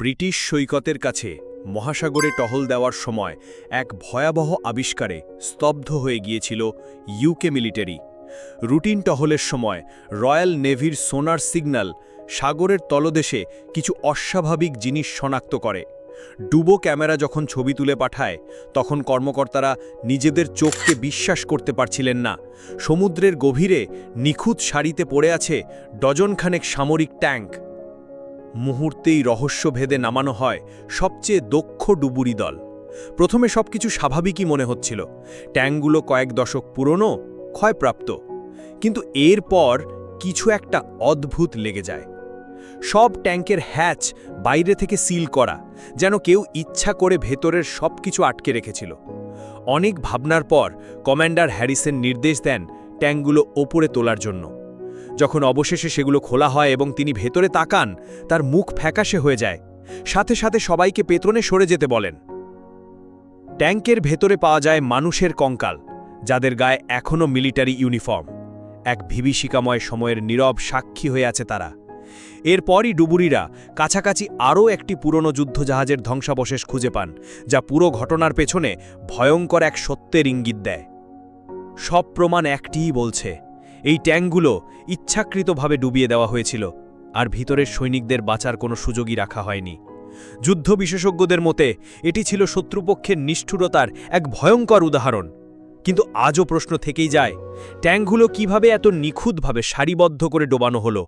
British সৈকতের কাছে মহাসাগরে টহল দেওয়ার সময় এক ভয়াবহ আবিষ্কারে স্তব্ধ হয়ে গিয়েছিল ইউকে মিলিটারি রুটিন টহলের সময় রয়্যাল নেভির সোনার সিগন্যাল সাগরের তলদেশে কিছু অস্বাভাবিক জিনিস শনাক্ত করে। ডুবো ক্যামেরা যখন ছবি তুলে পাঠায়, তখন কর্মকর্তারা নিজেদের চোখকে বিশ্বাস করতে পারছিলেন না। সমুদ্রের গভীরে নিখুঁত সারিতে পড়ে আছে ডজনখানেক সামরিক ট্যাঙ্ক। মুহূর্তেই রহস্যভেদে নামানো হয় সবচেয়ে দক্ষ ডুবুরি দল। প্রথমে সবকিছু স্বাভাবিকই মনে হচ্ছিল। ট্যাঙ্কগুলো কয়েক দশক পুরনো, ক্ষয়প্রাপ্ত। কিন্তু এরপর কিছু একটা অদ্ভুত লেগে যায়। সব ট্যাঙ্কের হ্যাচ বাইরে থেকে সিল করা, যেন কেউ ইচ্ছা করে ভেতরের সব কিছু আটকে রেখেছিল। অনেক ভাবনার পর কমান্ডার হ্যারিসন নির্দেশ দেন ট্যাঙ্কগুলো ওপরে তোলার জন্য। যখন অবশেষে সেগুলো খোলা হয় এবং তিনি ভেতরে তাকান, তার মুখ ফ্যাকাশে হয়ে যায়। সাথে সাথে সবাইকে পেতরনে সরে যেতে বলেন। ট্যাঙ্কের ভেতরে পাওয়া যায় মানুষের কঙ্কাল, যাদের গায়ে এখনও মিলিটারি ইউনিফর্ম। এক বিভীষিকাময় সময়ের নীরব সাক্ষী হয়ে আছে তারা। এরপরই ডুবুরিরা কাছাকাছি আরও একটি পুরনো যুদ্ধজাহাজের ধ্বংসাবশেষ খুঁজে পান, যা পুরো ঘটনার পেছনে ভয়ঙ্কর এক সত্যের ইঙ্গিত দেয়। সব প্রমাণ একটিই বলছে এই ট্যাঙ্কগুলো ইচ্ছাকৃতভাবে ডুবিয়ে দেওয়া হয়েছিল, আর ভিতরের সৈনিকদের বাঁচার কোনো সুযোগই রাখা হয়নি। যুদ্ধ বিশেষজ্ঞদের মতে, এটি ছিল শত্রুপক্ষের নিষ্ঠুরতার এক ভয়ঙ্কর উদাহরণ। কিন্তু আজও প্রশ্ন থেকেই যায়, ট্যাঙ্কগুলো কীভাবে এত নিখুঁতভাবে সারিবদ্ধ করে ডোবানো হলো?